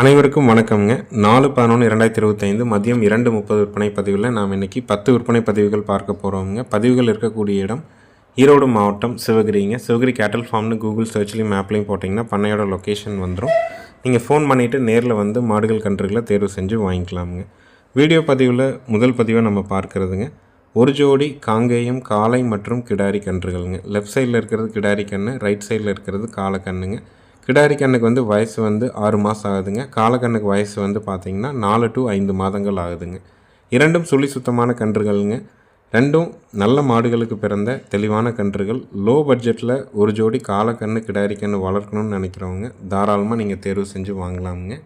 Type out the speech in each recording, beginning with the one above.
அனைவருக்கும் வணக்கம்ங்க. நாலு பதினொன்று இரண்டாயிரத்தி இருபத்தைந்து மதியம் இரண்டு முப்பது விற்பனை பதிவில் நாம் இன்னைக்கு பத்து விற்பனை பதிவுகள் பார்க்க போகிறோங்க பதிவுகள் இருக்கக்கூடிய இடம் ஈரோடு மாவட்டம் சிவகிரிங்க. சிவகிரி கேட்டல் ஃபார்ம்னு கூகுள் சர்ச்லையும் மேப்லேயும் போட்டிங்கன்னா பண்ணையோட லொக்கேஷன் வந்துடும் நீங்கள் ஃபோன் பண்ணிவிட்டு நேரில் வந்து மாடுகள் கன்றுகளை தேர்வு செஞ்சு வாங்கிக்கலாமுங்க. வீடியோ பதிவில் முதல் பதிவை நம்ம பார்க்குறதுங்க. ஒரு ஜோடி காங்கேயம் காளை மற்றும் கிடாரி கன்றுகள்ங்க. லெஃப்ட் சைடில் இருக்கிறது கிடாரி கன்று ரைட் சைடில் இருக்கிறது காளை கன்றுங்க கிடாரி கண்ணுக்கு வந்து வயசு வந்து ஆறு மாதம் ஆகுதுங்க. காலக்கண்ணுக்கு வயசு வந்து பார்த்திங்கன்னா நாலு டு ஐந்து மாதங்கள் ஆகுதுங்க. இரண்டும் சுழி சுத்தமான கன்றுகள்ங்க. ரெண்டும் நல்ல மாடுகளுக்கு பிறந்த தெளிவான கன்றுகள். லோ பட்ஜெட்டில் ஒரு ஜோடி காலக்கண்ணு கிடாரி கன்று வளர்க்கணும்னு நினைக்கிறவங்க தாராளமாக நீங்கள் தேர்வு செஞ்சு வாங்கலாமுங்க.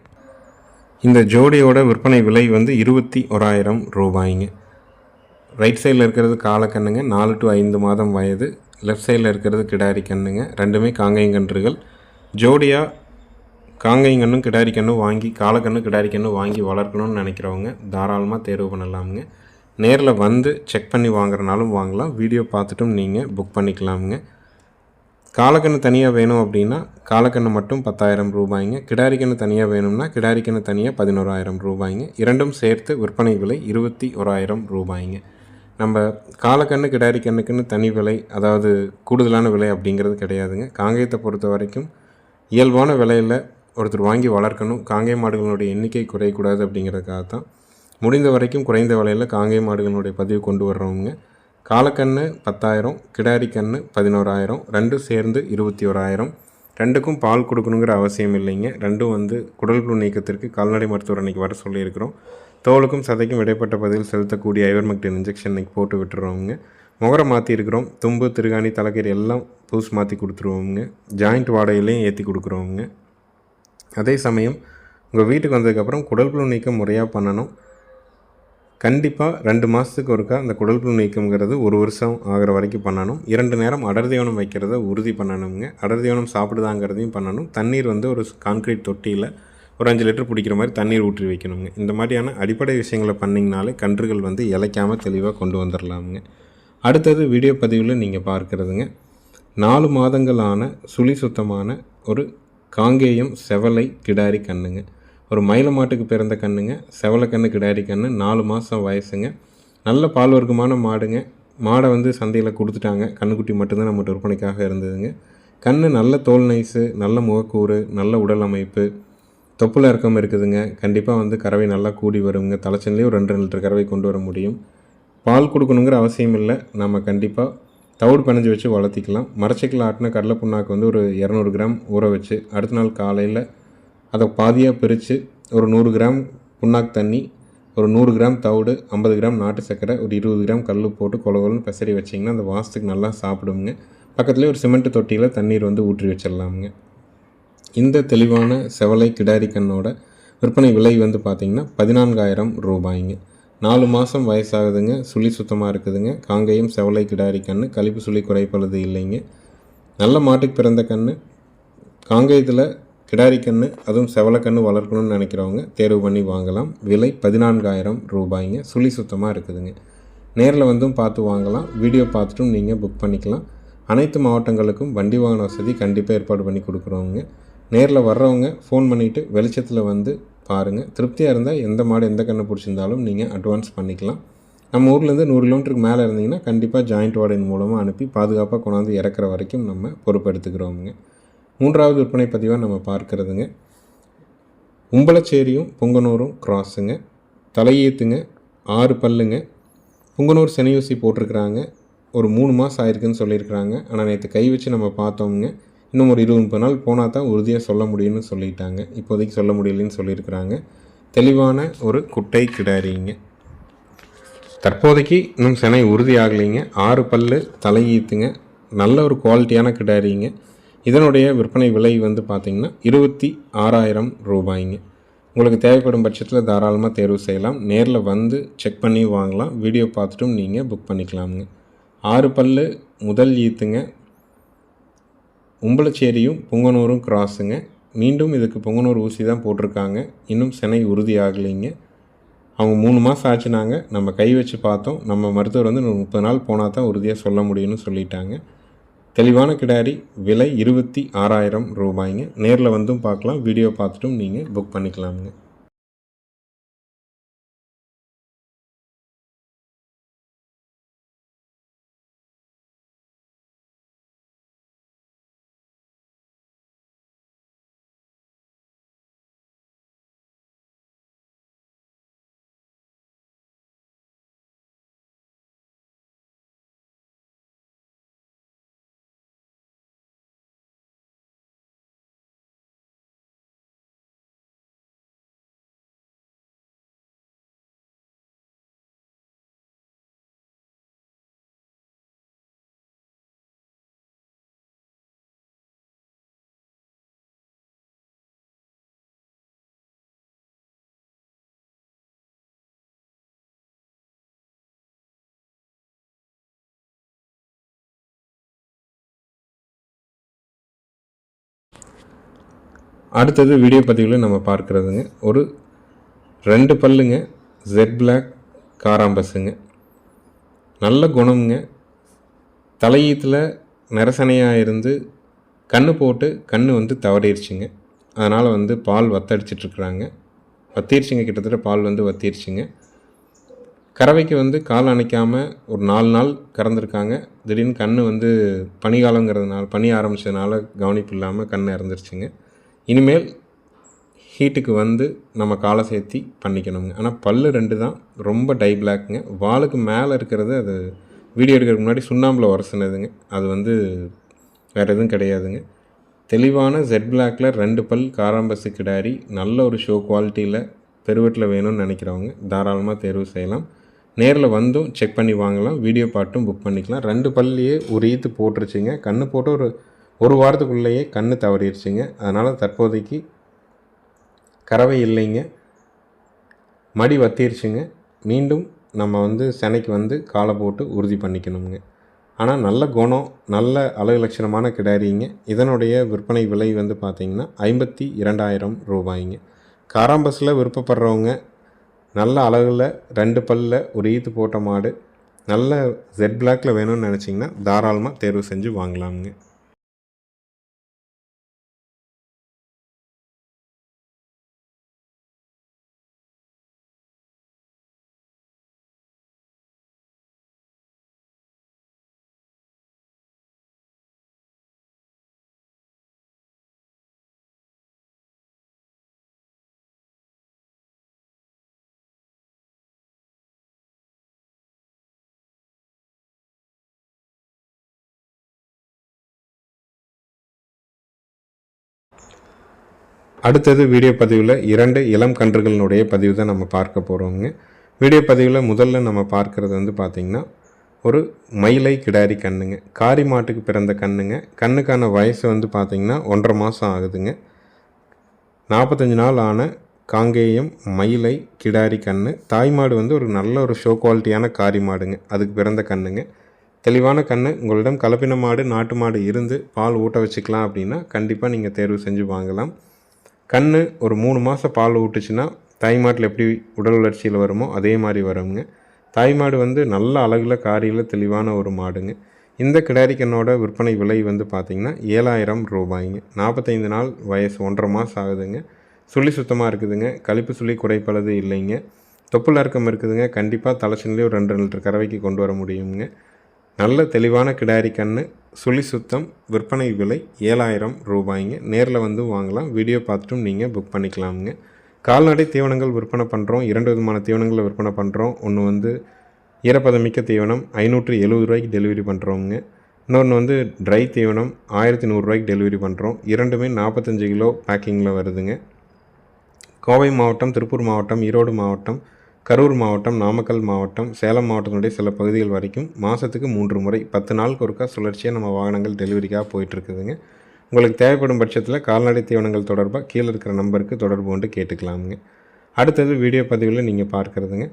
இந்த ஜோடியோட விற்பனை விலை வந்து இருபத்தி ஓராயிரம் ரூபாய்ங்க. ரைட் சைடில் இருக்கிறது காலக்கண்ணுங்க நாலு டு ஐந்து மாதம் வயது. லெஃப்ட் சைடில் இருக்கிறது கிடாரி கண்ணுங்க. ரெண்டுமே காங்கையங்கன்றுகள் ஜோடியாக காங்கைங்கன்னும் கிடாரி வாங்கி காலக்கண்ணு கிடாரி கன்று வாங்கி வளர்க்கணும்னு நினைக்கிறவங்க தாராளமாக தேர்வு பண்ணலாமுங்க. நேரில் வந்து செக் பண்ணி வாங்குறனாலும் வாங்கலாம். வீடியோ பார்த்துட்டும் நீங்கள் புக் பண்ணிக்கலாமுங்க. காலக்கண்ணு தனியாக வேணும் அப்படின்னா காலக்கண்ணு மட்டும் பத்தாயிரம் ரூபாய்ங்க. கிடாரி தனியாக வேணும்னா கிடாரி தனியாக பதினோராயிரம் ரூபாய்ங்க. இரண்டும் சேர்த்து விற்பனை விலை இருபத்தி ஓராயிரம் ரூபாய்ங்க. நம்ம காலக்கண்ணு கிடாரிக்கண்ணுக்குன்னு தனி விலை அதாவது கூடுதலான விலை அப்படிங்கிறது கிடையாதுங்க. காங்கேயத்தை பொறுத்த வரைக்கும் இயல்பான விலையில் ஒருத்தர் வாங்கி வளர்க்கணும். காங்கை மாடுகளுடைய எண்ணிக்கை குறையக்கூடாது அப்படிங்கிறதுக்காக தான் முடிந்த வரைக்கும் குறைந்த விலையில் காங்கை மாடுகளுடைய பதிவு கொண்டு வர்றவங்க. காலக்கண்ணு பத்தாயிரம் கிடாரி கண்ணு பதினோராயிரம் ரெண்டும் சேர்ந்து இருபத்தி ஓராயிரம் ரெண்டுக்கும் பால் கொடுக்கணுங்கிற அவசியம் இல்லைங்க. ரெண்டும் வந்து குடல் புழு நீக்கத்திற்கு கால்நடை மருத்துவர் அன்றைக்கி வர சொல்லியிருக்கிறோம். தோலுக்கும் சதைக்கும் இடைப்பட்ட பதில் செலுத்தக்கூடிய ஐவர்மெக்டின் இன்ஜெக்ஷன் இன்றைக்கி போட்டு விட்டுறவங்க. முகரம் மாற்றிருக்கிறோம் தும்பு திருகாணி தலைக்கீர் எல்லாம் பூஸ் மாற்றி கொடுத்துருவோங்க ஜாயிண்ட் வாடகையிலையும் ஏற்றி கொடுக்குறோங்க அதே சமயம் உங்கள் வீட்டுக்கு வந்ததுக்கப்புறம் குடல் புழு நீக்கம் முறையாக பண்ணணும். கண்டிப்பாக ரெண்டு மாதத்துக்கு ஒருக்கா அந்த குடல் புழு நீக்கம்ங்கிறது ஒரு வருஷம் ஆகிற வரைக்கும் பண்ணணும். இரண்டு நேரம் அடர் தீவனம் வைக்கிறத உறுதி பண்ணணுங்க. அடர் தீவனம் சாப்பிடுதாங்கிறதையும் பண்ணணும். தண்ணீர் வந்து ஒரு கான்க்ரீட் தொட்டியில் ஒரு அஞ்சு லிட்டர் பிடிக்கிற மாதிரி தண்ணீர் ஊற்றி வைக்கணுங்க. இந்த மாதிரியான அடிப்படை விஷயங்களை பண்ணிங்கனாலே கன்றுகள் வந்து இலைக்காமல் தெளிவாக கொண்டு வந்துடலாமுங்க அடுத்தது வீடியோ பதிவில் நீங்கள் பார்க்குறதுங்க. நாலு மாதங்களான சுழி சுத்தமான ஒரு காங்கேயம் செவலை கிடாரி கண்ணுங்க. ஒரு மயில மாட்டுக்கு பிறந்த கண்ணுங்க. செவலை கண்ணு கிடாரி கண்ணு நாலு மாதம் வயசுங்க. நல்ல பால் வர்க்கமான மாடுங்க. மாடை வந்து சந்தையில் கொடுத்துட்டாங்க. கண்ணுக்குட்டி மட்டும்தான் நம்ம விற்பனைக்காக இருந்ததுங்க. கண்ணு நல்ல தோல் நைஸு நல்ல முகக்கூறு நல்ல உடல் அமைப்பு. தொப்புல இறக்கம் இருக்குதுங்க. கண்டிப்பாக வந்து கறவை நல்லா கூடி வருங்க. தலைச்சன்லேயும் ஒரு ரெண்டு ரெண்டு லிட்டர் கறவை கொண்டு வர முடியும். பால் கொடுக்கணுங்கிற அவசியம் இல்லை. நம்ம கண்டிப்பாக தவிடு பிணைஞ்சு வச்சு வளர்த்திக்கலாம். மரச்சிக்கல் ஆட்டின கடலை புண்ணாக்கு வந்து ஒரு இரநூறு கிராம் ஊற வச்சு அடுத்த நாள் காலையில் அதை பாதியாக பிரித்து ஒரு நூறு கிராம் புண்ணாக்கு தண்ணி ஒரு நூறு கிராம் தவிடு ஐம்பது கிராம் நாட்டு சர்க்கரை ஒரு இருபது கிராம் கல் போட்டு கொலகொலன்னு பெசரி வச்சிங்கன்னா அந்த வாசத்துக்கு நல்லா சாப்பிடுங்க. பக்கத்துலேயே ஒரு சிமெண்ட் தொட்டியில் தண்ணீர் வந்து ஊற்றி வச்சிடலாமுங்க. இந்த தெளிவான செவலை கிடாரி கண்ணோட விற்பனை விலை வந்து பார்த்திங்கன்னா பதினான்காயிரம் ரூபாய்ங்க. நாலு மாதம் வயசாகுதுங்க சுழி சுத்தமாக இருக்குதுங்க. காங்கேயம் செவலை கிடாரி கன்று கழிப்பு சுழி குறைப்பழுது இல்லைங்க. நல்ல மாட்டுக்கு பிறந்த கன்று காங்கேயத்தில் கிடாரி கன்று அதுவும் செவலக்கன்று வளர்க்கணும்னு நினைக்கிறவங்க தேர்வு பண்ணி வாங்கலாம். விலை பதினான்காயிரம் ரூபாய்ங்க சுழி சுத்தமாக இருக்குதுங்க. நேரில் வந்தும் பார்த்து வாங்கலாம் வீடியோ பார்த்துட்டும் நீங்கள் புக் பண்ணிக்கலாம். அனைத்து மாவட்டங்களுக்கும் வண்டி வாகன வசதி கண்டிப்பாக ஏற்பாடு பண்ணி கொடுக்குறோங்க. நேரில் வர்றவங்க ஃபோன் பண்ணிவிட்டு வெளிச்சத்தில் வந்து பாருங்கள் திருப்தியாக இருந்தால் எந்த மாடு எந்த கன்று பிடிச்சிருந்தாலும் நீங்கள் அட்வான்ஸ் பண்ணிக்கலாம். நம்ம ஊர்லேருந்து நூறு கிலோமீட்டருக்கு மேலே இருந்தீங்கன்னா கண்டிப்பாக ஜாயிண்ட் வார்டின் மூலமாக அனுப்பி பாதுகாப்பாக கொண்டாந்து இறக்குற வரைக்கும் நம்ம பொறுப்பெடுத்துக்கிறோமுங்க. மூன்றாவது விற்பனை பதிவாக நம்ம பார்க்குறதுங்க. உம்பளச்சேரியும் பொங்கனூரும் கிராஸுங்க தலையீத்துங்க ஆறு பல்லுங்க. புங்கனூர் செனையூசி போட்டிருக்கிறாங்க. ஒரு மூணு மாதம் ஆயிருக்குன்னு சொல்லியிருக்கிறாங்க. ஆனால் நேற்று கை வச்சு நம்ம பார்த்தோம்ங்க. இன்னும் ஒரு இருபது முப்பது நாள் போனால் தான் உறுதியாக சொல்ல முடியும்னு சொல்லிட்டாங்க. இப்போதைக்கு சொல்ல முடியலன்னு சொல்லியிருக்கிறாங்க. தெளிவான ஒரு குட்டை கிடாரிங்க. தற்போதைக்கு இன்னும் செனை உறுதி ஆகலைங்க. ஆறு பல் தலையீத்துங்க நல்ல ஒரு குவாலிட்டியான கிடாரிங்க. இதனுடைய விற்பனை விலை வந்து பார்த்திங்கன்னா இருபத்தி ஆறாயிரம் ரூபாய்ங்க. உங்களுக்கு தேவைப்படும் பட்சத்தில் தாராளமாக தேர்வு செய்யலாம். நேரில் வந்து செக் பண்ணி வாங்கலாம். வீடியோ பார்த்துட்டும் நீங்கள் புக் பண்ணிக்கலாமுங்க. ஆறு பல்லு முதல் ஈத்துங்க. உம்பளச்சேரியும் புங்கனூரும் கிராஸுங்க. மீண்டும் இதுக்கு பொங்கனூர் ஊசி தான் போட்டிருக்காங்க. இன்னும் செனை உறுதி ஆகலைங்க அவங்க மூணு மாதம் ஆச்சுனாங்க. நம்ம கை வச்சு பார்த்தோம். நம்ம மருத்துவர் வந்து முப்பது நாள் போனால் தான் உறுதியாக சொல்ல முடியும்னு சொல்லிட்டாங்க. தெளிவான கிடாரி விலை இருபத்தி ஆறாயிரம் ரூபாய்ங்க. நேரில் வந்தும் பார்க்கலாம். வீடியோ பார்த்துட்டும் நீங்கள் புக் பண்ணிக்கலாமுங்க. அடுத்தது வீடியோ பதிவில் நம்ம பார்க்குறதுங்க. ஒரு ரெண்டு பல்லுங்க ஜெட் பிளாக் காராம்பஸுங்க நல்ல குணம்ங்க. தலையீத்தில் நரசனையாக இருந்து கண்ணு போட்டு கண்ணு வந்து தவறிடுச்சுங்க. அதனால் வந்து பால் வத்தடிச்சிட்ருக்குறாங்க. வத்திருச்சுங்க கிட்டத்தட்ட பால் வந்து வத்திருச்சுங்க கறவைக்கு வந்து கால் அணைக்காமல் ஒரு நாலு நாள் கறந்துருக்காங்க. திடீர்னு கண் வந்து பனிகாலங்கிறதுனால பனி ஆரம்பித்ததுனால கவனிப்பு இல்லாமல் கண் இறந்துருச்சுங்க. இனிமேல் ஹீட்டுக்கு வந்து நம்ம காலை சேர்த்தி பண்ணிக்கணுங்க. ஆனால் பல்லு ரெண்டு தான் ரொம்ப டை பிளாக்குங்க வாலுக்கு மேலே இருக்கிறது அது வீடியோ எடுக்கிறதுக்கு முன்னாடி சுண்ணாம்பில் உரசினதுங்க. அது வந்து வேறு எதுவும் கிடையாதுங்க. தெளிவான ஜெட் பிளாக்கில் ரெண்டு பல் காராம்பசு கிடாரி நல்ல ஒரு ஷோ குவாலிட்டியில் பெருவெட்டில் வேணும்னு நினைக்கிறவங்க தாராளமாக தேர்வு செய்யலாம். நேரில் வந்தும் செக் பண்ணி வாங்கலாம். வீடியோ பாட்டும் புக் பண்ணிக்கலாம். ரெண்டு பல்லையே ஒரு ஈத்து போட்டுருச்சுங்க. கண்ணு போட்டு ஒரு ஒரு வாரத்துக்குள்ளேயே கண் தவறிடுச்சுங்க. அதனால் தற்போதைக்கு கறவை இல்லைங்க. மடி வத்திருச்சுங்க. மீண்டும் நம்ம வந்து செனைக்கு வந்து காலை போட்டு உறுதி பண்ணிக்கணுங்க. ஆனால் நல்ல குணம் நல்ல அழகு லட்சணமான கிடாரிங்க. இதனுடைய விற்பனை விலை வந்து பார்த்திங்கன்னா ஐம்பத்தி இரண்டாயிரம் ரூபாய்ங்க. காராம்பஸில் விருப்பப்படுறவங்க நல்ல அழகில் ரெண்டு பல்லில் ஒரு ஈத்து போட்ட மாடு நல்ல ஜெட் பிளாக்கில் வேணும்னு நினச்சிங்கன்னா தாராளமாக தேர்வு செஞ்சு வாங்கலாமுங்க. அடுத்தது வீடியோ பதிவில் இரண்டு இளம் கன்றுகளினுடைய பதிவு தான் நம்ம பார்க்க போகிறோங்க வீடியோ பதிவில் முதல்ல நம்ம பார்க்குறது வந்து பார்த்திங்கன்னா ஒரு மயிலை கிடாரி கண்ணுங்க. காரி மாட்டுக்கு பிறந்த கண்ணுங்க. கண்ணுக்கான வயசு வந்து பார்த்திங்கன்னா ஒன்றரை மாதம் ஆகுதுங்க. நாற்பத்தஞ்சு நாள் ஆன காங்கேயம் மயிலை கிடாரி கண்ணு. தாய்மாடு வந்து ஒரு நல்ல ஒரு ஷோ குவாலிட்டியான காரி மாடுங்க. அதுக்கு பிறந்த கண்ணுங்க. தெளிவான கண்ணு. உங்களிடம் கலப்பின மாடு நாட்டு மாடு இருந்து பால் ஊட்ட வச்சுக்கலாம் அப்படின்னா கண்டிப்பாக நீங்கள் தேர்வு செஞ்சு வாங்கலாம். கண் ஒரு மூணு மாதம் பால் ஊட்டுச்சுன்னா தாய்மாட்டில் எப்படி உடல் வளர்ச்சியில் வருமோ அதே மாதிரி வருங்க. தாய்மாடு வந்து நல்ல அழகில் காரியில் தெளிவான ஒரு மாடுங்க. இந்த கிடாரிக்கண்ணோட விற்பனை விலை வந்து பார்த்திங்கன்னா ஏழாயிரம் ரூபாய்ங்க. நாற்பத்தைந்து நாள் வயசு ஒன்றரை மாதம் ஆகுதுங்க. சுழி சுத்தமாக இருக்குதுங்க. கழிப்பு சுழி குறைப்பளது இல்லைங்க. தொப்புள் இறக்கம் இருக்குதுங்க. கண்டிப்பாக தலைச்சனிலே ஒரு ரெண்டு லிட்டர் கறவைக்கு கொண்டு வர முடியுங்க. நல்ல தெளிவான கிடாரி கன்று சுழி சுத்தம் விற்பனை விலை ஏழாயிரம் ரூபாய்ங்க. நேரில் வந்து வாங்கலாம். வீடியோ பார்த்துட்டும் நீங்கள் புக் பண்ணிக்கலாமுங்க. கால்நடை தீவனங்கள் விற்பனை பண்ணுறோம் இரண்டு விதமான தீவனங்களை விற்பனை பண்ணுறோம் ஒன்று வந்து ஈரப்பதமிக்க தீவனம் ஐநூற்று எழுபது ரூபாய்க்கு டெலிவரி பண்ணுறோங்க இன்னொன்று வந்து ட்ரை தீவனம் ஆயிரத்தி நூறுரூவாய்க்கு டெலிவரி பண்ணுறோம் இரண்டுமே நாற்பத்தஞ்சு கிலோ பேக்கிங்கில் வருதுங்க. கோவை மாவட்டம் திருப்பூர் மாவட்டம் ஈரோடு மாவட்டம் கரூர் மாவட்டம் நாமக்கல் மாவட்டம் சேலம் மாவட்டத்தினுடைய சில பகுதிகள் வரைக்கும் மாதத்துக்கு மூன்று முறை பத்து நாளுக்கு ஒருக்கா சுழற்சியாக நம்ம வாகனங்கள் டெலிவரிக்காக போயிட்டுருக்குதுங்க. உங்களுக்கு தேவைப்படும் பட்சத்தில் கால்நடை தீவனங்கள் தொடர்பாக கீழே இருக்கிற நம்பருக்கு தொடர்பு கொண்டு கேட்டுக்கலாமுங்க. அடுத்தது வீடியோ பதிவில் நீங்கள் பார்க்குறதுங்க.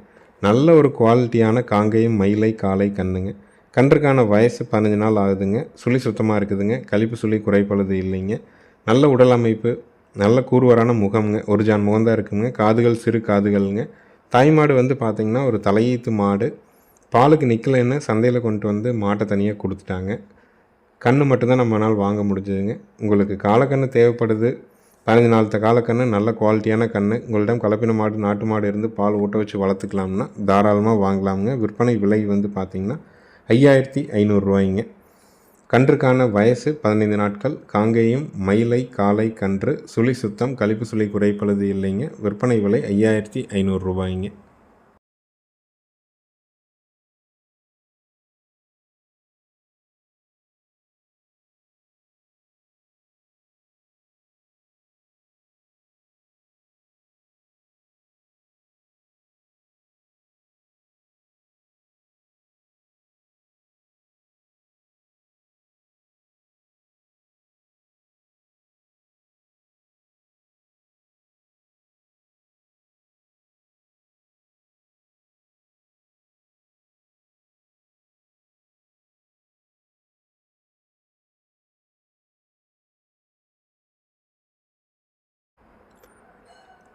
நல்ல ஒரு குவாலிட்டியான காங்கையும் மயிலை காலை கண்ணுங்க கன்றுக்கான வயசு பதினஞ்சு நாள் ஆகுதுங்க. சுழி சுத்தமாக இருக்குதுங்க. கழிப்பு சுழி குறைப்பழுது இல்லைங்க. நல்ல உடல் அமைப்பு நல்ல கூறுவரான முகம்ங்க. ஒரு ஜான் முகந்தான் இருக்குங்க. காதுகள் சிறு காதுகள்ங்க. தாய்மாடு வந்து பார்த்திங்கன்னா ஒரு தலையீத்து மாடு. பாலுக்கு நிற்கலைன்னு சந்தையில் கொண்டு வந்து மாட்டை தனியாக கொடுத்துட்டாங்க. கன்று மட்டும்தான் நம்மளால் வாங்க முடிஞ்சதுங்க. உங்களுக்கு காலக்கன்று தேவைப்படுது. பதினஞ்சு நாளத்த காலக்கன்று நல்ல குவாலிட்டியான கன்று உங்களிடம் கலப்பின மாடு நாட்டு மாடு இருந்து பால் ஊட்ட வச்சு வளர்த்துக்கலாம்னா தாராளமாக வாங்கலாமுங்க. விற்பனை விலை வந்து பார்த்திங்கன்னா ஐயாயிரத்தி ஐநூறுரூவாய்ங்க கன்றுக்கான வயசு பதினைந்து நாட்கள் காங்கேயம் மயிலை காலை கன்று சுழி சுத்தம் கழிப்பு சுழி குறைப்பழுது இல்லைங்க. விற்பனை விலை ஐயாயிரத்தி ஐநூறு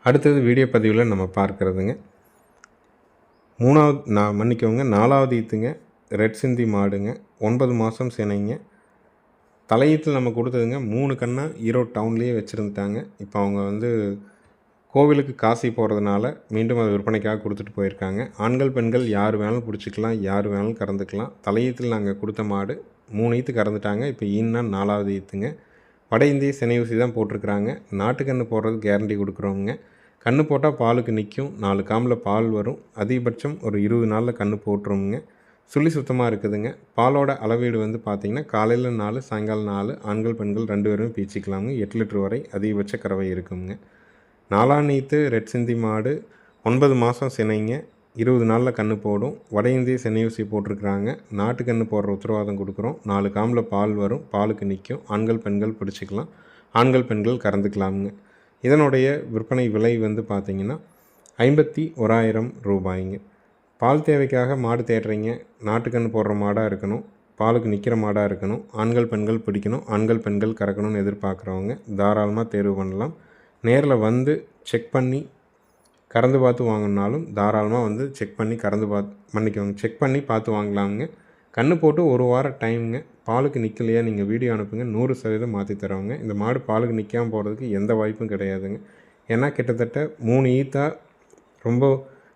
அடுத்தது வீடியோ பதிவில் நம்ம பார்க்குறதுங்க. மூணாவது நான் மன்னிக்கவங்க நாலாவது ஈத்துங்க ரெட் சிந்தி மாடுங்க ஒன்பது மாதம் சினைங்க. தலையீத்தில் நம்ம கொடுத்ததுங்க மூணு கண்ணா ஈரோடு டவுன்லேயே வச்சுருந்துட்டாங்க. இப்போ அவங்க வந்து கோவிலுக்கு காசி போகிறதுனால மீண்டும் அதை விற்பனைக்காக கொடுத்துட்டு போயிருக்காங்க. ஆண்கள் பெண்கள் யார் வேணாலும் பிடிச்சிக்கலாம் யார் வேணாலும் கறந்துக்கலாம். தலையீத்தில் நாங்கள் கொடுத்த மாடு மூணு ஈத்து கறந்துட்டாங்க. இப்போ ஈன்னா நாலாவது ஈத்துங்க. வட இந்திய சினை ஊசி தான் போட்டிருக்கிறாங்க. நாட்டுக்கன்று போடுறது கேரண்டி கொடுக்குறோங்க கன்று போட்டால் பாலுக்கு நிற்கும். நாலு காமில் பால் வரும். அதிகபட்சம் ஒரு இருபது நாளில் கன்று போட்டுருவோங்க சுழி சுத்தமாக இருக்குதுங்க. பாலோட அளவீடு வந்து பார்த்திங்கன்னா காலையில் நாலு சாயங்காலம் நாலு ஆண்கள் பெண்கள் ரெண்டு பேரும் பீச்சிக்கலாமுங்க. எட்டு லிட்டர் வரை அதிகபட்ச கறவை இருக்குங்க நாலாம் நீத்து ரெட் சிந்தி மாடு ஒன்பது மாதம் சினைங்க. இருபது நாளில் கன்று போடும். வட இந்திய சென்னையூசி போட்டிருக்கிறாங்க. நாட்டு கன்று போடுற உத்தரவாதம் கொடுக்குறோம். நாலு காமில் பால் வரும். பாலுக்கு நிற்கும். ஆண்கள் பெண்கள் பிடிச்சிக்கலாம். ஆண்கள் பெண்கள் கறந்துக்கலாமுங்க. இதனுடைய விற்பனை விலை வந்து பார்த்திங்கன்னா ஐம்பத்தி ஓராயிரம் ரூபாய்ங்க. பால் தேவைக்காக மாடு தேடுறீங்க நாட்டுக்கன்று போடுற மாடாக இருக்கணும் பாலுக்கு நிற்கிற மாடாக இருக்கணும் ஆண்கள் பெண்கள் பிடிக்கணும் ஆண்கள் பெண்கள் கறக்கணும்னு எதிர்பார்க்குறவங்க தாராளமாக தேர்வு பண்ணலாம். நேரில் வந்து செக் பண்ணி கறந்து பார்த்து வாங்கினாலும் தாராளமாக வந்து செக் பண்ணி கறந்து பார்த்து மன்னிக்கவங்க செக் பண்ணி பார்த்து வாங்கலாமுங்க. கன்று போட்டு ஒரு வாரம் டைமுங்க. பாலுக்கு நிற்கலையா நீங்கள் வீடியோ அனுப்புங்க. நூறு சதவீதம் மாற்றி தருவாங்க. இந்த மாடு பாலுக்கு நிற்காமல் போகிறதுக்கு எந்த வாய்ப்பும் கிடையாதுங்க. ஏன்னா கிட்டத்தட்ட மூணு ஈத்தா ரொம்ப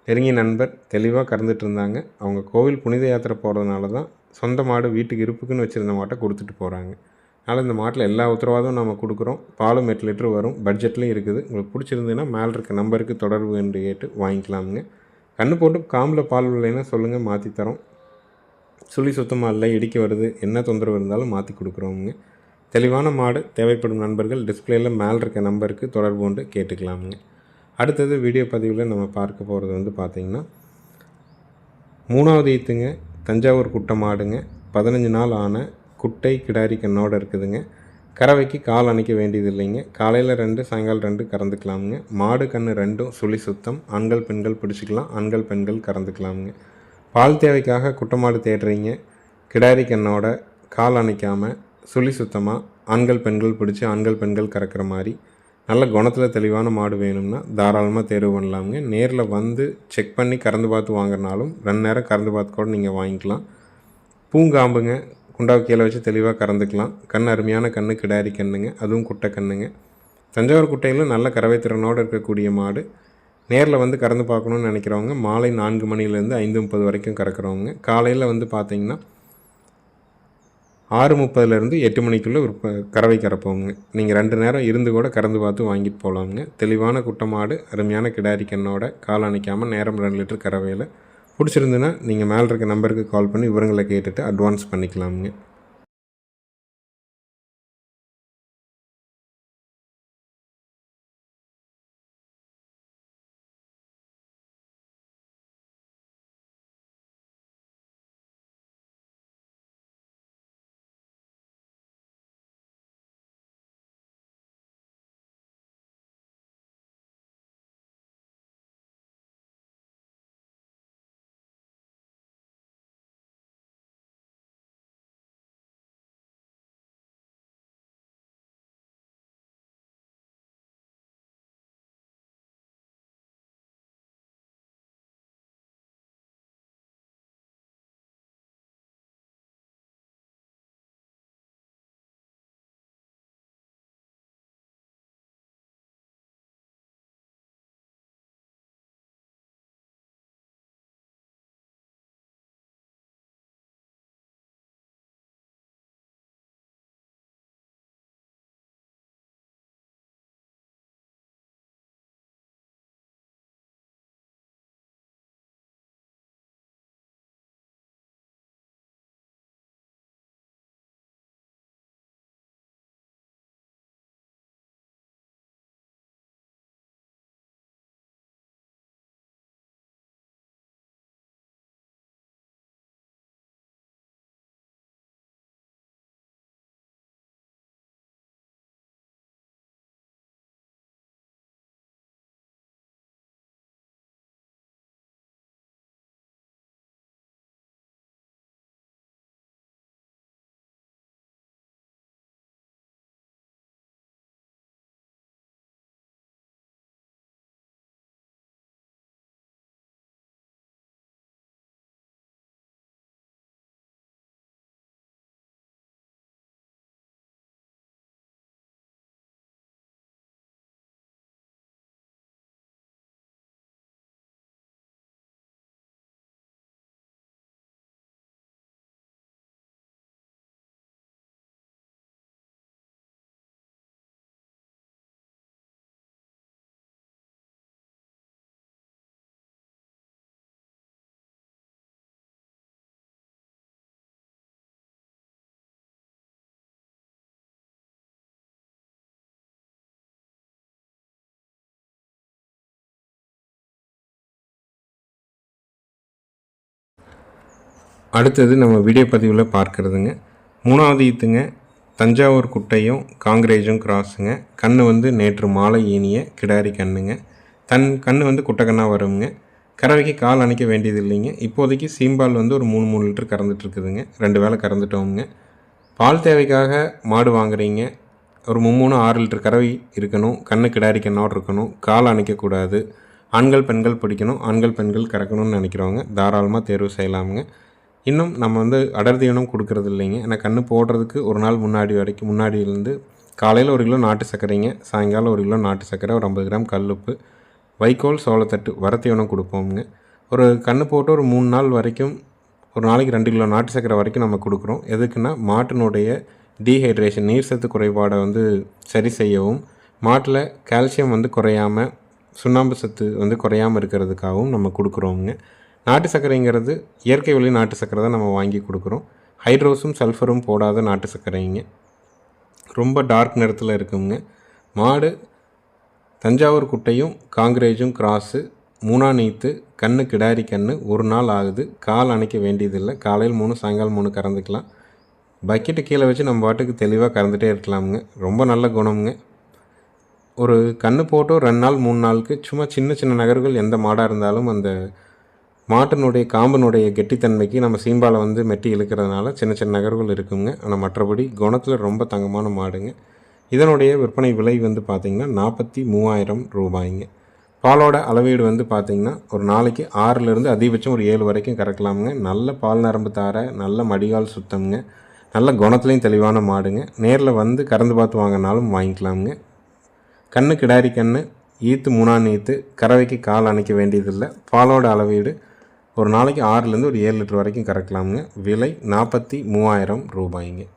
நெருங்கிய நண்பர் தெளிவாக கறந்துட்டு இருந்தாங்க. அவங்க கோவில் புனித யாத்திரை போகிறதுனால தான் சொந்த மாடு வீட்டுக்கு இருப்புக்குன்னு வச்சுருந்த மாட்டை கொடுத்துட்டு போகிறாங்க அதனால் இந்த மாட்டில் எல்லா உத்தரவாதம் நம்ம கொடுக்குறோம். பாலும் எட்டு லிட்டர் வரும். பட்ஜெட்லேயும் இருக்குது. உங்களுக்கு பிடிச்சிருந்ததுன்னா மேலே இருக்க நம்பருக்கு தொடர்பு என்று கேட்டு வாங்கிக்கலாமுங்க. கன்று போட்டு காம்பில் பால் இல்லைன்னா சொல்லுங்கள் மாற்றி தரோம். சுழி சுத்தமாக இல்லை இடிக்க வருது. என்ன தொந்தரவு இருந்தாலும் மாற்றி கொடுக்குறோமுங்க. தெளிவான மாடு தேவைப்படும் நண்பர்கள் டிஸ்பிளேயில் மேலே இருக்க நம்பருக்கு தொடர்பு கொண்டு கேட்டுக்கலாமுங்க. அடுத்தது வீடியோ பதிவில் நம்ம பார்க்க போகிறது வந்து பார்த்திங்கன்னா மூணாவது ஈத்துங்க தஞ்சாவூர் குட்டை மாடுங்க. பதினஞ்சு நாள் ஆன குட்டை கிடாரி கண்ணோடு இருக்குதுங்க. கறவைக்கு கால் அணைக்க வேண்டியது இல்லைங்க காலையில் ரெண்டு சாயங்காலம் ரெண்டு கறந்துக்கலாமுங்க. மாடு கன்று ரெண்டும் சுழி சுத்தம். ஆண்கள் பெண்கள் பிடிச்சிக்கலாம். ஆண்கள் பெண்கள் கறந்துக்கலாமுங்க. பால் தேவைக்காக குட்டை மாடு தேடுறீங்க. கிடாரி கண்ணோட கால் அணைக்காமல் சுழி சுத்தமாக ஆண்கள் பெண்கள் பிடிச்சி ஆண்கள் பெண்கள் கறக்கிற மாதிரி நல்ல குணத்தில் தெளிவான மாடு வேணும்னா தாராளமாக தேர்வு பண்ணலாமுங்க. நேரில் வந்து செக் பண்ணி கறந்து பார்த்து வாங்குறனாலும் ரெண்டு நேரம் கறந்து பார்த்து கூட நீங்கள் வாங்கிக்கலாம். பூங்காம்புங்க குண்டாவை கீழே வச்சு தெளிவாக கறந்துக்கலாம். கண் அருமையான கண்ணு கிடாரி கண்ணுங்க அதுவும் குட்டை கண்ணுங்க. தஞ்சாவூர் குட்டையில் நல்ல கறவை திறனோடு இருக்கக்கூடிய மாடு. நேரில் வந்து கறந்து பார்க்கணுன்னு நினைக்கிறவங்க மாலை நான்கு மணிலேருந்து ஐந்து முப்பது வரைக்கும் கறக்கிறவங்க காலையில் வந்து பார்த்திங்கன்னா ஆறு முப்பதுலேருந்து எட்டு மணிக்குள்ளே ஒரு கறவை கறப்போங்க நீங்கள் ரெண்டு நேரம் இருந்து கூட கறந்து பார்த்து வாங்கிட்டு போகலாமுங்க தெளிவான குட்டை மாடு அருமையான கிடாரி கண்ணோட கால் அணைக்காமல் நேரம் ரெண்டு லிட்டர் கறவையில் பிடிச்சிருந்துன்னா நீங்கள் மேலே இருக்க நம்பருக்கு கால் பண்ணி விவரங்களை கேட்டுட்டு அட்வான்ஸ் பண்ணிக்கலாமுங்க. அடுத்தது நம்ம வீடியோ பதிவில் பார்க்குறதுங்க. மூணாவது ஈத்துங்க தஞ்சாவூர் குட்டையும் காங்கிரேஜும் கிராஸுங்க கண்ணு வந்து நேற்று மாலை ஈனிய கிடாரி கண்ணுங்க. தன் கண் வந்து குட்டைக்கண்ணாக வருங்க கறவைக்கு கால் அணைக்க வேண்டியது இல்லைங்க இப்போதைக்கு சீம்பால் வந்து ஒரு மூணு மூணு லிட்டர் கறந்துட்டு இருக்குதுங்க ரெண்டு வேளை கறந்துட்டோம்ங்க. பால் தேவைக்காக மாடு வாங்குறீங்க. ஒரு மும்மூணு ஆறு லிட்டர் கறவை இருக்கணும். கண்ணு கிடாரி கண்ணோடு இருக்கணும். கால் அணைக்கக்கூடாது ஆண்கள் பெண்கள் பிடிக்கணும். ஆண்கள் பெண்கள் கறக்கணும்னு நினைக்கிறவங்க தாராளமாக தேர்வு செய்யலாமுங்க. இன்னும் நம்ம வந்து அடர்த்தி தீவனம் கொடுக்கறது இல்லைங்க. ஏன்னா கன்று போடுறதுக்கு ஒரு நாள் முன்னாடி வரைக்கும் முன்னாடியிலேருந்து காலையில் ஒரு கிலோ நாட்டு சர்க்கரைங்க சாயங்காலம் ஒரு கிலோ நாட்டு சர்க்கரை ஒரு ஐம்பது கிராம் கல்லுப்பு வைக்கோல் சோளத்தட்டு வரத்தீவனம் கொடுப்போம்ங்க. ஒரு கன்று போட்டு ஒரு மூணு நாள் வரைக்கும் ஒரு நாளைக்கு ரெண்டு கிலோ நாட்டு சர்க்கரை வரைக்கும் நம்ம கொடுக்குறோம். எதுக்குன்னா மாட்டினுடைய டீஹைட்ரேஷன் நீர் சத்து குறைபாடை வந்து சரி செய்யவும் மாட்டில் கால்சியம் வந்து குறையாமல் சுண்ணாம்பு சத்து வந்து குறையாமல் இருக்கிறதுக்காகவும் நம்ம கொடுக்குறோங்க நாட்டு சர்க்கரைங்கிறது இயற்கை வழி நாட்டு சர்க்கரை தான் நம்ம வாங்கி கொடுக்குறோம். ஹைட்ரோஸும் சல்ஃபரும் போடாத நாட்டு சர்க்கரைங்க. ரொம்ப டார்க் நிறத்தில் இருக்குங்க. மாடு தஞ்சாவூர் குட்டையும் காங்கிரேஜும் கிராஸு மூணா நீத்து கண்ணு கிடாரி கண்ணு ஒரு நாள் ஆகுது. கால் அணைக்க வேண்டியதில்லை. காலையில் மூணு சாயங்காலம் மூணு கறந்துக்கலாம். பக்கெட்டு கீழே வச்சு நம்ம பாட்டுக்கு தெளிவாக கறந்துகிட்டே இருக்கலாமுங்க. ரொம்ப நல்ல குணம்ங்க. ஒரு கன்று போட்டோ ரெண்டு நாள் மூணு நாளுக்கு சும்மா சின்ன சின்ன நகர்கள் எந்த மாடாக இருந்தாலும் அந்த மாட்டினுடைய காம்பினுடைய கெட்டித்தன்மைக்கு நம்ம சீம்பாலை வந்து மெட்டி இழுக்கிறதுனால சின்ன சின்ன நகர்வுகள் இருக்குங்க. ஆனால் மற்றபடி குணத்தில் ரொம்ப தங்கமான மாடுங்க. இதனுடைய விற்பனை விலை வந்து பார்த்திங்கன்னா நாற்பத்தி மூவாயிரம் ரூபாய்ங்க. பாலோட அளவீடு வந்து பார்த்திங்கன்னா ஒரு நாளைக்கு ஆறுலேருந்து அதிகபட்சம் ஒரு ஏழு வரைக்கும் கறக்கலாமுங்க. நல்ல பால் நரம்பு தார நல்ல மடிகால் சுத்தம்ங்க. நல்ல குணத்துலேயும் தெளிவான மாடுங்க. நேரில் வந்து கறந்து பார்த்து வாங்கினாலும் வாங்கிக்கலாமுங்க. கண்ணு கிடாரி கண்ணு ஈத்து மூணாம் ஈத்து கறவைக்கு கால் அணைக்க வேண்டியதில்லை. பாலோட அளவீடு ஒரு நாளைக்கு ஆறுலேருந்து ஒரு ஏழு லிட்டர் வரைக்கும் கறக்கலாமுங்க. விலை நாற்பத்தி மூவாயிரம் ரூபாய்ங்க.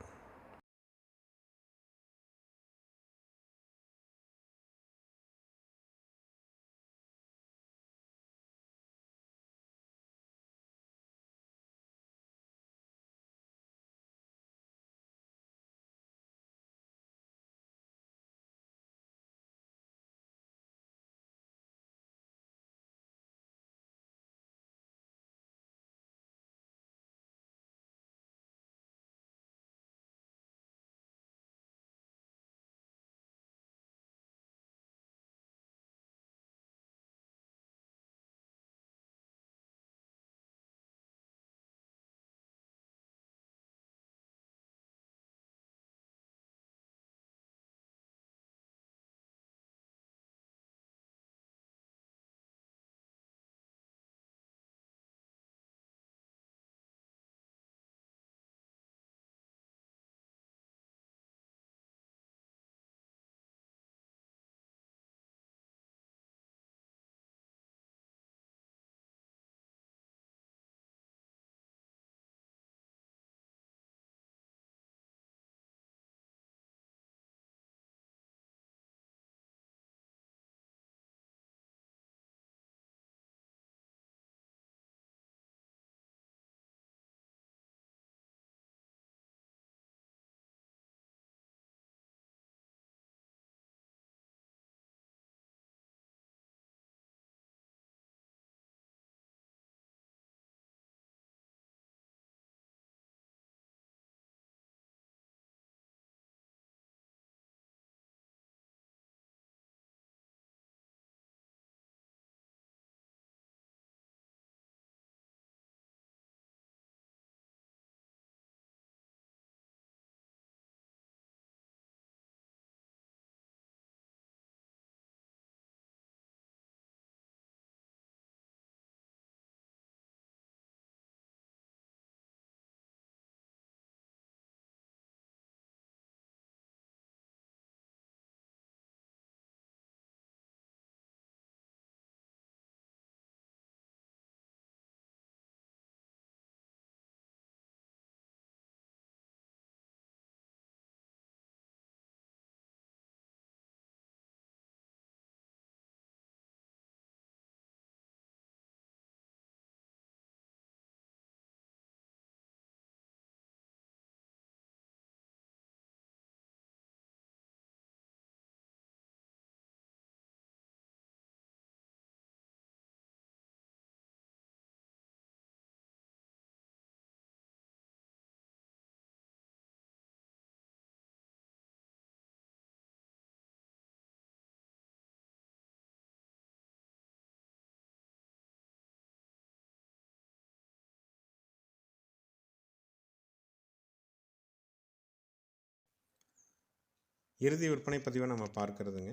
இறுதி விற்பனை பதிவை நம்ம பார்க்கறதுங்க.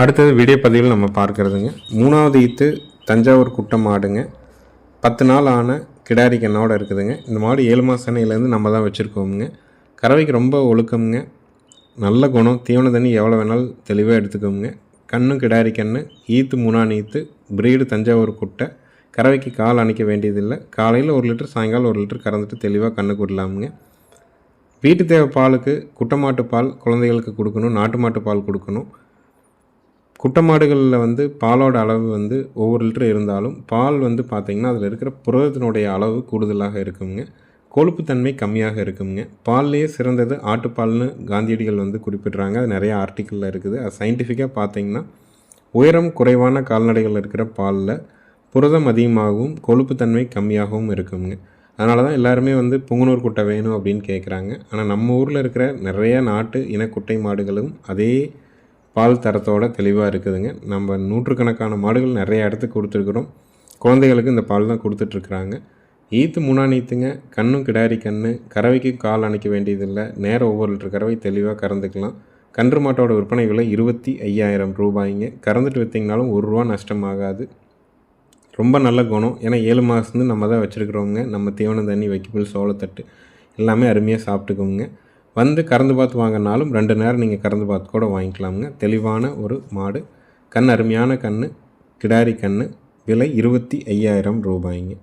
அடுத்தது வீடியோ பதிவில் நம்ம பார்க்கறதுங்க. மூணாவது ஈத்து தஞ்சாவூர் குட்டை மாடுங்க பத்து நாள் ஆன கிடாரி கண்ணோட இருக்குதுங்க. இந்த மாடு ஏழு மாத சென்னையிலேருந்து நம்ம தான் வச்சுருக்கோமுங்க. கறவைக்கு ரொம்ப ஒழுக்கமுங்க. நல்ல குணம். தீவன தண்ணி எவ்வளோ வேணாலும் தெளிவாக எடுத்துக்கோங்க கண்ணும் கிடாரி கண்ணு ஈத்து மூணான் ஈத்து பிரீடு தஞ்சாவூர் குட்டை. கறவைக்கு கால் அணைக்க வேண்டியதில்லை. காலையில் ஒரு லிட்டர் சாயங்காலம் ஒரு லிட்டர் கறந்துட்டு தெளிவாக கண்ணுக்கு விடலாமுங்க. வீட்டு தேவை பாலுக்கு குட்டமாட்டு பால் குழந்தைகளுக்கு கொடுக்கணும் நாட்டு மாட்டு பால் கொடுக்கணும். குட்டமாடுகளில் வந்து பாலோட அளவு வந்து ஒவ்வொரு லிட்டர் இருந்தாலும் பால் வந்து பார்த்திங்கன்னா அதில் இருக்கிற புரதத்தினுடைய அளவு கூடுதலாக இருக்குங்க. கொழுப்புத்தன்மை கம்மியாக இருக்குங்க. பால்லையே சிறந்தது ஆட்டுப்பால்னு காந்தியடிகள் வந்து குறிப்பிட்றாங்க. அது நிறைய ஆர்டிக்கலில் இருக்குது. அது சயின்டிஃபிக்காக பார்த்தீங்கன்னா உயரம் குறைவான கால்நடைகள் இருக்கிற பாலில் புரதம் அதிகமாகவும் கொழுப்புத்தன்மை கம்மியாகவும் இருக்குங்க. அதனால தான் எல்லாருமே வந்து புங்குனூர் குட்டை வேணும் அப்படின்னு கேட்குறாங்க ஆனால் நம்ம ஊரில் இருக்கிற நிறைய நாட்டு இனக்குட்டை மாடுகளும் அதே பால் தரத்தோட தெளிவாக இருக்குதுங்க. நம்ம நூற்றுக்கணக்கான மாடுகள் நிறைய இடத்துக்கு கொடுத்துருக்குறோம். குழந்தைகளுக்கு இந்த பால் தான் கொடுத்துட்ருக்குறாங்க. ஈத்து முனா நீத்துங்க கண்ணும் கிடாரி கண்ணு கறவைக்கு கால் அணைக்க வேண்டியதில்லை நேரம் ஒவ்வொரு லிட்டர் கறவை தெளிவாக கறந்துக்கலாம். கன்று மாட்டோட விற்பனை விலை இருபத்தி ஐயாயிரம் ரூபாய்ங்க. கறந்துட்டு விற்றிங்கனாலும் ஒரு ரூபா நஷ்டமாகாது. ரொம்ப நல்ல குணம். ஏன்னா ஏழு மாதத்துலேருந்து நம்ம தான் வச்சுருக்குறோங்க நம்ம தீவனம் தண்ணி வைக்கப்புல் சோளத்தட்டு எல்லாமே அருமையாக சாப்பிட்டுக்கோங்க. வந்து கறந்து பார்த்து வாங்கினாலும் ரெண்டு நேரம் நீங்கள் கறந்து பார்த்து கூட வாங்கிக்கலாமுங்க. தெளிவான ஒரு மாடு. கண் அருமையான கண் கிடாரி கண் விலை இருபத்தி ஐயாயிரம் ரூபாய்ங்க.